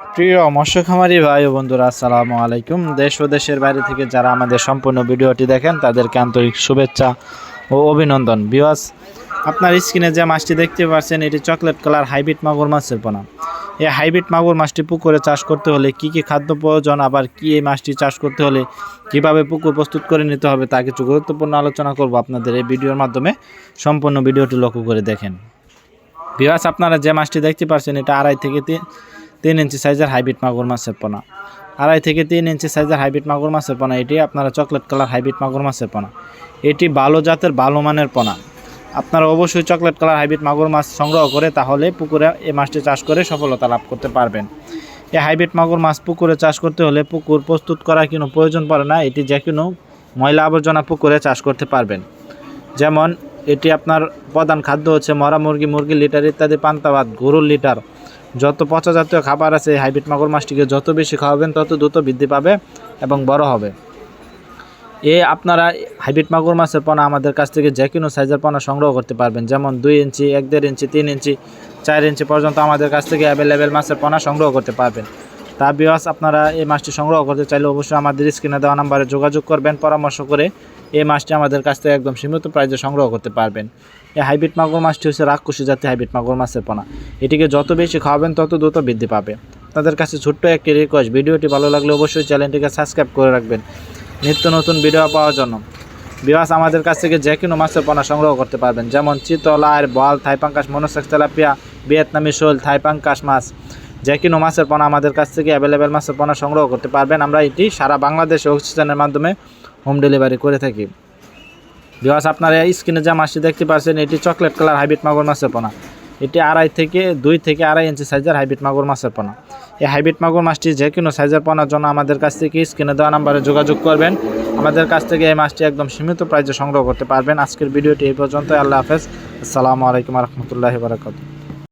প্রিয় মৎস্য খামারি ভাই ও বন্ধুরা, আসসালামু আলাইকুম। দেশ ও দেশের বাইরে থেকে যারা আমাদের সম্পূর্ণ ভিডিওটি দেখেন, তাদেরকে আন্তরিক শুভেচ্ছা ও অভিনন্দন। বিওয়াস আপনার স্ক্রিনে যে মাছটি দেখতে পাচ্ছেন, এটি চকলেট কালার হাইব্রিড মাগুর মাছের পোনা। এই হাইব্রিড মাগুর মাছটি পুকুরে চাষ করতে হলে কি কি খাদ্য প্রয়োজন, আবার কি এই মাছটি চাষ করতে হলে কীভাবে পুকুর প্রস্তুত করে নিতে হবে, তা কিছু গুরুত্বপূর্ণ আলোচনা করব আপনাদের এই ভিডিওর মাধ্যমে। সম্পূর্ণ ভিডিওটি লক্ষ্য করে দেখেন। বিওয়াস আপনারা যে মাছটি দেখতে পাচ্ছেন, এটা আড়াই থেকে তিন তিন ইঞ্চি সাইজের হাইব্রিড মাগুর মাছের পোনা। আড়াই থেকে তিন ইঞ্চি সাইজের হাইব্রিড মাগুর মাছের পোনা, এটি আপনারা চকলেট কালার হাইব্রিড মাগুর মাছের পোনা। এটি ভালো জাতের ভালো মানের পোনা। আপনারা অবশ্যই চকলেট কালার হাইব্রিড মাগুর মাছ সংগ্রহ করে তাহলে পুকুরে এই মাছটি চাষ করে সফলতা লাভ করতে পারবেন। এই হাইব্রিড মাগুর মাছ পুকুরে চাষ করতে হলে পুকুর প্রস্তুত করার কোনো প্রয়োজন পড়ে না, এটি যে কোনো ময়লা আবর্জনা পুকুরে চাষ করতে পারবেন। যেমন, এটি আপনার প্রধান খাদ্য হচ্ছে মরা মুরগি মুরগি লিটার ইত্যাদি পান্তা গরুর লিটার যত পচা জাতীয় খাবার আছে এই হাইব্রিড মাগুর মাছটিকে যত বেশি খাওয়াবেন, তত দ্রুত বৃদ্ধি পাবে এবং বড় হবে। এ আপনারা হাইব্রিড মাগুর মাছের পোনা আমাদের কাছ থেকে যে কোনো সাইজের পোনা সংগ্রহ করতে পারবেন। যেমন দুই ইঞ্চি, এক দেড় ইঞ্চি, তিন ইঞ্চি, চার ইঞ্চি পর্যন্ত আমাদের কাছ থেকে অ্যাভেলেবেল মাছের পোনা সংগ্রহ করতে পারবেন। তা বিওয়াস আপনারা এই মাছটি সংগ্রহ করতে চাইলে অবশ্যই আমাদের স্ক্রিনে দেওয়া নাম্বারে যোগাযোগ করবেন, পরামর্শ করে এই মাছটি আমাদের কাছ থেকে একদম সীমিত প্রাইজে সংগ্রহ করতে পারবেন। এই হাইব্রিড মাগুর মাছটি হচ্ছে রাক্ষসী জাতীয় হাইব্রিড মাগুর মাছের পোনা। এটিকে যত বেশি খাওয়াবেন, তত দ্রুত বৃদ্ধি পাবে। তাদের কাছে ছোট্ট একটি রিকোয়েস্ট ভিডিওটি ভালো লাগলে অবশ্যই চ্যানেলটিকে সাবস্ক্রাইব করে রাখবেন। নিত্য নতুন ভিডিও পাওয়ার জন্য। বিবাস আমাদের কাছ থেকে যে কোনো মাছের পোনা সংগ্রহ করতে পারবেন। যেমন চিতল আর বল থাইপাঙ্কাশ মনোসেক্স, তেলাপিয়া, ভিয়েতনামি, শোল থাইপাঙ্কাশ মাছ। যে কোনো মাছের পোনা আমাদের কাছ থেকে অ্যাভেলেবেল মাছের পোনা সংগ্রহ করতে পারবেন। আমরা এটি সারা বাংলাদেশে অক্সিজেনের মাধ্যমে হোম ডেলিভারি করে থাকি। বিবাস আপনারা স্ক্রিনে যা মাছটি দেখতে পাচ্ছেন, এটি চকলেট কালার হাইব্রিড মাগুর মাছের পোনা। এটি আড়াই থেকে দুই থেকে আড়াই ইঞ্চি সাইজের হাইব্রিড মাগুর মাছের পোনা। এই হাইব্রিড মাগুর মাছটি যে কোনো সাইজের পোনার জন্য আমাদের কাছ থেকে স্ক্রিনে দেওয়া নাম্বারে যোগাযোগ করবেন। আমাদের কাছ থেকে এই মাছটি একদম সীমিত প্রাইজে সংগ্রহ করতে পারবেন। আজকের ভিডিওটি এই পর্যন্ত আল্লাহ হাফেজ। আসসালামু আলাইকুম রহমতুল্লাহ বারাকাতুহ।